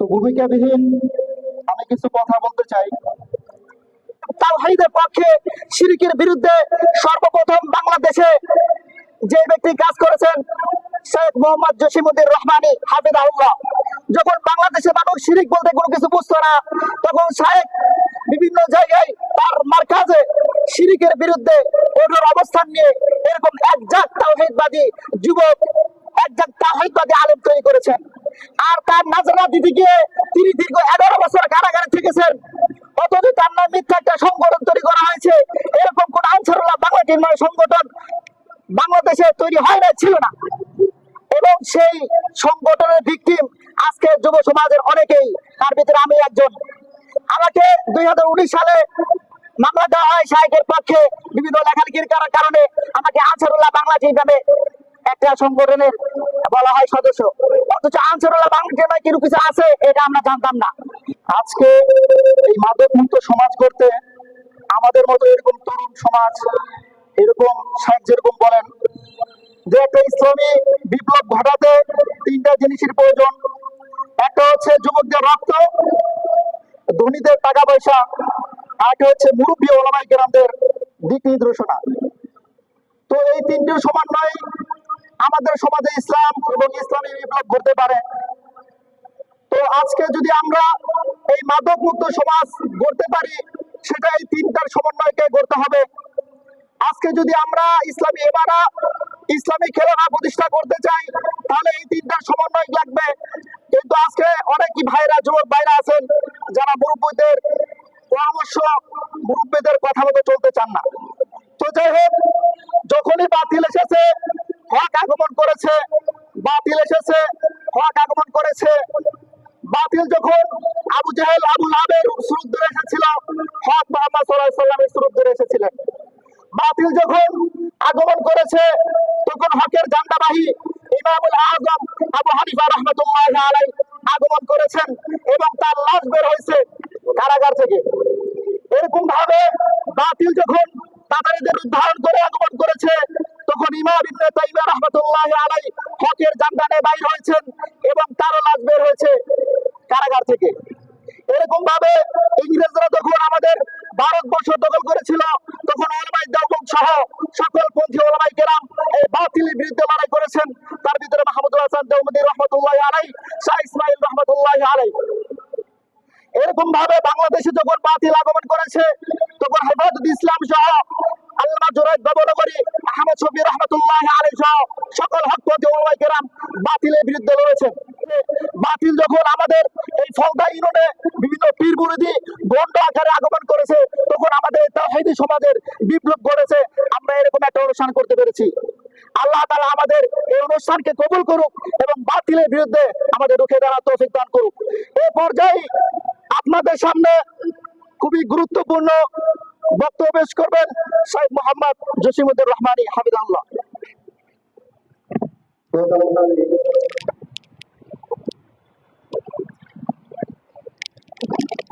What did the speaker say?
তো ভূমিকাবিহীন আমি কিছু কথা বলতে চাই। পক্ষে শিরিকের বিরুদ্ধে সর্বপ্রথম বাংলাদেশে যে ব্যক্তি কাজ করেছেন শেখ মোহাম্মদ রহমানি হাফিজাহুল্লাহ যখন মানুষ শিরিক বলতে কোনো কিছু বুঝতো না, তখন শেখ বিভিন্ন জায়গায় তার মার্কাজে শিরিকের বিরুদ্ধে অবস্থান নিয়ে এরকম একজাক তাওহীদবাদী যুবক একজন তাহিদবাদী আলেম তৈরি করেছেন। আর তার নাজরা দিদি গিয়ে তিনি দীর্ঘ এগারো বছর কারাগারে থেকেছেন। অথচ তার নাম মিথ্যা একটা সংগঠন তৈরি করা হয়েছে। এরকম কোন আনসারুল্লাহ বাংলা নির্মাণ সংগঠন বাংলাদেশে তৈরি হয় না ছিল না। এবং সেই সংগঠনের ভিকটিম আজকে যুব সমাজের অনেকেই, তার ভিতরে আমি একজন। আমাকে দুই হাজার উনিশ সালে মামলা দেওয়া হয় শাহেকের পক্ষে। বিভিন্ন লেখালেখির কারণে আমাকে আনসারুল্লাহ বাংলা টিম নামে একটা সংগঠনের বলা হয় সদস্য। অথচ আনসারুল্লাহ বাংলা টিমে কিছু কিছু আছে, এটা আমরা জানতাম না। আজকে এই মাদক মুক্ত সমাজ করতে আমাদের মতো এরকম তরুণ সমাজ, এরকম শেখ যেরকম বলেন, যে একটা ইসলামী বিপ্লব ঘটাতে তিনটা জিনিসের প্রয়োজন। একটা হচ্ছে যুবকদের রক্ত, ধনীদের টাকা পয়সা আরেকটা হচ্ছে মুরব্বী ওলামাই গ্রামদের দিক নির্দেশনা। তো এই তিনটির সমন্বয় আমাদের সমাজে ইসলাম এবং ইসলামী বিপ্লব ঘটতে পারে। তো আজকে যদি আমরা এই মাদক মুক্ত সমাজ গড়তে পারি, সেটা এই তিনটার সমন্বয়কে গড়তে হবে। আজকে যদি আমরা ইসলামী এবারা ইসলামী খেলাধা প্রতিষ্ঠা করতে চাই, তাহলে এই তিনটার সমন্বয় লাগবে। কিন্তু আজকে অনেকই ভাইরা, যুবক ভাইরা আছেন, যারা মুরব্বীদের পরামর্শ, মুরব্বীদের কথা মতো চলতে চান না। তো যাই হোক, যখনই বাতিল এসেছে হক আগমন করেছে, বাতিল এসেছে, হক আগমন করেছে। বাতিল যখন আবু জাহেল, আবু লাভের সুরুদ ধরে এসেছিল, হক মোহাম্মদ সাল্লাহ সাল্লামের সুরুদ ধরে এসেছিলেন। বাতিল যখন আগমন করেছে, তখন হকের জান্ডাবাহী ইমামুল আজম আবু হানিফা রহমতুল্লাহ আলাই আগমন করেছেন এবং তার লাশ বের হয়েছে কারাগার থেকে। এরকম ভাবে বাতিল যখন তাতারিদের উদ্ধারণ করে আগমন করেছে তখন ইমাম ইবনে তাইমিয়া রহমতুল্লাহ আলাই হকের জান্ডানে বাইর হয়েছেন এবং তারও লাশ বের হয়েছে কারাগার থেকে। এরকম ভাবে ইংরেজরা যখন আমাদের ভারতবর্ষ দখল করেছিল, তখন ওলামাই দেওবন্দ সহ সকল পন্থী ওলামাই কেরাম এই বাতিলের বিরুদ্ধে লড়াই করেছেন। তার ভিতরে মাহমুদুল হাসান দেওবন্দি রহমতুল্লাহ আলাই শাহ ইসমাইল রহমতুল্লাহ আলাই এরকম ভাবে বাংলাদেশে যখন বাতিল আগমন করেছে, তখন হেফাজত ইসলাম সহ আল্লামা জোরাইদ বাবনগরী আহমদ শফি রহমতুল্লাহ আলাই সহ সকল হকপতি ওলামাই কেরাম বাতিলের বিরুদ্ধে লড়েছেন বাতিল যখন আমাদের এই ফলদা ইউনিয়নে বিভিন্ন পীর বিরোধী গন্ড আকারে আগমন করেছে, তখন আমাদের তাহিদি সমাজের বিপ্লব ঘটেছে আমরা এরকম একটা অনুষ্ঠান করতে পেরেছি। আল্লাহ তাআলা আমাদের এই অনুষ্ঠানকে কবুল করুক এবং বাতিলের বিরুদ্ধে আমাদের রুখে দাঁড়া তৌফিক দান করুক। এই পর্যায়ে আপনাদের সামনে খুবই গুরুত্বপূর্ণ বক্তব্য পেশ করবেন সাহেব মোহাম্মদ জসিমুদ্দুর রহমানী হামিদুল্লাহ Thank you.